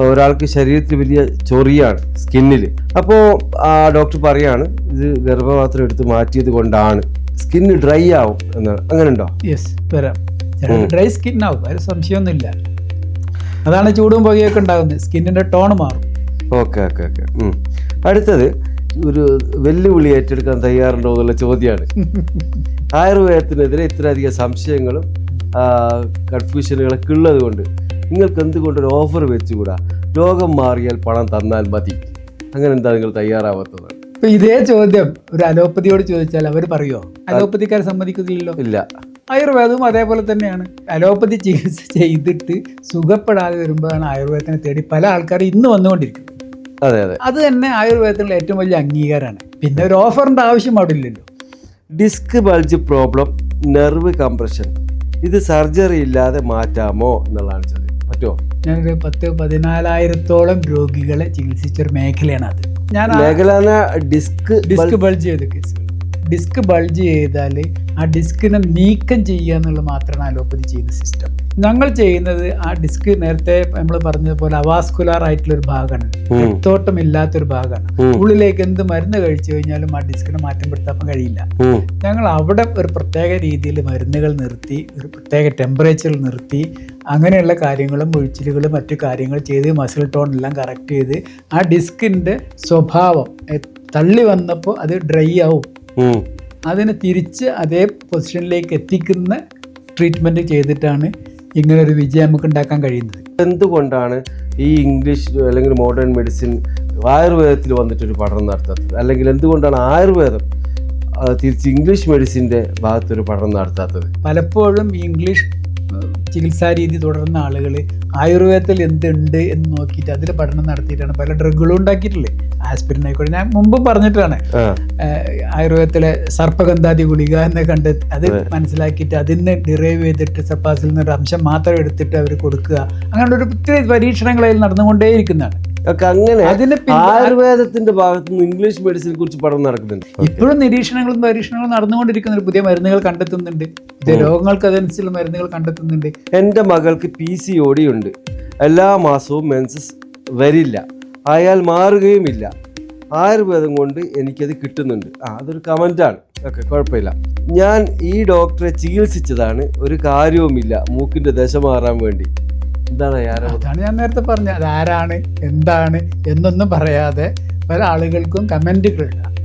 ഒരാൾക്ക് ശരീരത്തിൽ വലിയ ചൊറിയാണ് സ്കിന്നിൽ. അപ്പോൾ ആ ഡോക്ടർ പറയാണ് ഇത് ഗർഭപാത്രം എടുത്ത് മാറ്റിയത് കൊണ്ടാണ്. സ്കിന്ന് ഡ്രൈ ആവും എന്നാണ് അങ്ങനെ ഉണ്ടോ യെസ് വരാം ഡ്രൈ സ്കിൻ ആവും അതിൽ സംശയമൊന്നുമില്ല. അതാണ് ചൂടും പുകയൊക്കെ ഉണ്ടാകുന്നത്. സ്കിന്നിന്റെ ടോൺ മാറും. Okay okay okay. അടുത്തത് ഒരു വെല്ലുവിളി ഏറ്റെടുക്കാൻ തയ്യാറുണ്ടോ എന്നുള്ള ചോദ്യമാണ്. ആയുർവേദത്തിനെതിരെ ഇത്രയധികം സംശയങ്ങളും കൺഫ്യൂഷനുകളൊക്കെ ഉള്ളത് കൊണ്ട് നിങ്ങൾക്ക് എന്തുകൊണ്ട് ഒരു ഓഫർ വെച്ചുകൂടാ? രോഗം മാറിയാൽ പണം തന്നാൽ മതി. അങ്ങനെ എന്താ നിങ്ങൾ തയ്യാറാവാത്തത്? ഇപ്പൊ ഇതേ ചോദ്യം ഒരു അലോപ്പതിയോട് ചോദിച്ചാൽ അവർ പറയുമോ അലോപ്പതിക്കാർ സമ്മതിക്കുന്നില്ലല്ലോ ഇല്ല. ആയുർവേദവും അതേപോലെ തന്നെയാണ്. അലോപ്പതി ചികിത്സ ചെയ്തിട്ട് സുഖപ്പെടാതെ വരുമ്പോഴാണ് ആയുർവേദത്തിനെ തേടി പല ആൾക്കാരും ഇന്ന് വന്നുകൊണ്ടിരിക്കുന്നത്. അതെ അതെ. അത് തന്നെ ആയുർവേദത്തിലുള്ള ഏറ്റവും വലിയ അംഗീകാരമാണ്. പിന്നെ ഒരു ഓഫറിന്റെ ആവശ്യം അവിടെ ഇല്ലല്ലോ. Disc bulge problem nerve compression ഇത് സർജറി ഇല്ലാതെ മാറ്റാമോ എന്നുള്ളതാണ് ചോദ്യം പറ്റുമോ ഞാനൊരു പത്ത് പതിനാലായിരത്തോളം രോഗികളെ ചികിത്സിച്ച ഒരു മേഖലയാണ് അത്. ഞാൻ മേഖല ഡിസ്ക് ഡിസ്ക് ബൾജ് ചെയ്ത കേസുകൾ. ഡിസ്ക് ബൾജ് ചെയ്താൽ ആ ഡിസ്കിനെ നീക്കം ചെയ്യുക എന്നുള്ളത് മാത്രമാണ് അലോപ്പതി ചെയ്യുന്ന സിസ്റ്റം ഞങ്ങൾ ചെയ്യുന്നത് ആ ഡിസ്ക് നേരത്തെ നമ്മൾ പറഞ്ഞതുപോലെ അവാസ്കുലാർ ആയിട്ടുള്ള ഒരു ഭാഗമാണ്. രക്തോട്ടം ഇല്ലാത്തൊരു ഭാഗമാണ്. ഉള്ളിലേക്ക് എന്ത് മരുന്ന് കഴിച്ചു കഴിഞ്ഞാലും ആ ഡിസ്കിനെ മാറ്റം പെടുത്താൻ കഴിയില്ല ഞങ്ങൾ അവിടെ ഒരു പ്രത്യേക രീതിയിൽ മരുന്നുകൾ നിർത്തി ഒരു പ്രത്യേക ടെമ്പറേച്ചറിൽ നിർത്തി അങ്ങനെയുള്ള കാര്യങ്ങളും ഒഴിച്ചിലുകളും മറ്റു കാര്യങ്ങൾ ചെയ്ത് മസിൽ ടോൺ എല്ലാം കറക്റ്റ് ചെയ്ത് ആ ഡിസ്കിന്റെ സ്വഭാവം തള്ളി വന്നപ്പോൾ അത് ഡ്രൈ ആവും. അതിനെ തിരിച്ച് അതേ പൊസിഷനിലേക്ക് എത്തിക്കുന്ന ട്രീറ്റ്മെന്റ് ചെയ്തിട്ടാണ് ഇങ്ങനൊരു ഒരു വിജയം നമുക്ക് ഉണ്ടാക്കാൻ കഴിയുന്നത്. എന്തുകൊണ്ടാണ് ഈ ഇംഗ്ലീഷ് അല്ലെങ്കിൽ മോഡേൺ മെഡിസിൻ ആയുർവേദത്തിൽ വന്നിട്ടൊരു പഠനം നടത്താത്തത്? അല്ലെങ്കിൽ എന്തുകൊണ്ടാണ് ആയുർവേദം തിരിച്ച് ഇംഗ്ലീഷ് മെഡിസിന്റെ ഭാഗത്തൊരു പഠനം നടത്താത്തത്? പലപ്പോഴും ഇംഗ്ലീഷ് ചികിത്സാ രീതി തുടർന്ന ആളുകൾ ആയുർവേദത്തിൽ എന്തുണ്ട് എന്ന് നോക്കിയിട്ട് അതിൽ പഠനം നടത്തിയിട്ടാണ് പല ഡ്രഗുകളും ഉണ്ടാക്കിയിട്ടില്ലേ ആസ്പിരിൻ ആയിക്കോട്ടെ ഞാൻ മുമ്പ് പറഞ്ഞിട്ടാണ്. ആയുർവേദത്തിലെ സർപ്പഗന്ധാതി ഗുളിക എന്ന് കണ്ട് അത് മനസ്സിലാക്കിയിട്ട് അതിന് ഡിറൈവ് ചെയ്തിട്ട് സർപ്പാസിൽ നിന്ന് ഒരു അംശം മാത്രം എടുത്തിട്ട് അവർ കൊടുക്കുക. അങ്ങനെ ഒരു ഒത്തിരി പരീക്ഷണങ്ങൾ അതിൽ നടന്നുകൊണ്ടേയിരിക്കുന്നതാണ്. ഒക്കെ അങ്ങനെ ആയുർവേദത്തിന്റെ ഭാഗത്തു നിന്ന് ഇംഗ്ലീഷ് മെഡിസിനെ കുറിച്ച് പഠനം നടക്കുന്നുണ്ട്. ഇപ്പോഴും നിരീക്ഷണങ്ങളും പരീക്ഷണങ്ങളും നടന്നുകൊണ്ടിരിക്കുന്നുണ്ട് പുതിയ മരുന്നുകൾ കണ്ടെത്തുന്നുണ്ട്. രോഗങ്ങൾക്ക് അതനുസരിച്ചുള്ള മരുന്നുകൾ കണ്ടെത്തുന്നുണ്ട്. എന്റെ മകൾക്ക് പി സി ഓടി ഉണ്ട്. എല്ലാ മാസവും മെൻസസ് വരില്ല. അയാൾ മാറുകയുമില്ല. ആയുർവേദം കൊണ്ട് എനിക്കത് കിട്ടുന്നുണ്ട്. ആ അതൊരു കമന്റാണ് ഓക്കെ കുഴപ്പമില്ല. ഞാൻ ഈ ഡോക്ടറെ ചികിത്സിച്ചതാണ്. ഒരു കാര്യവുമില്ല. മൂക്കിന്റെ ദശ മാറാൻ വേണ്ടി. അതാണ് ഞാൻ നേരത്തെ പറഞ്ഞത്. ആരാണ് എന്താണ് എന്നൊന്നും പറയാതെ പല ആളുകൾക്കും കമന്റുകളുണ്ട്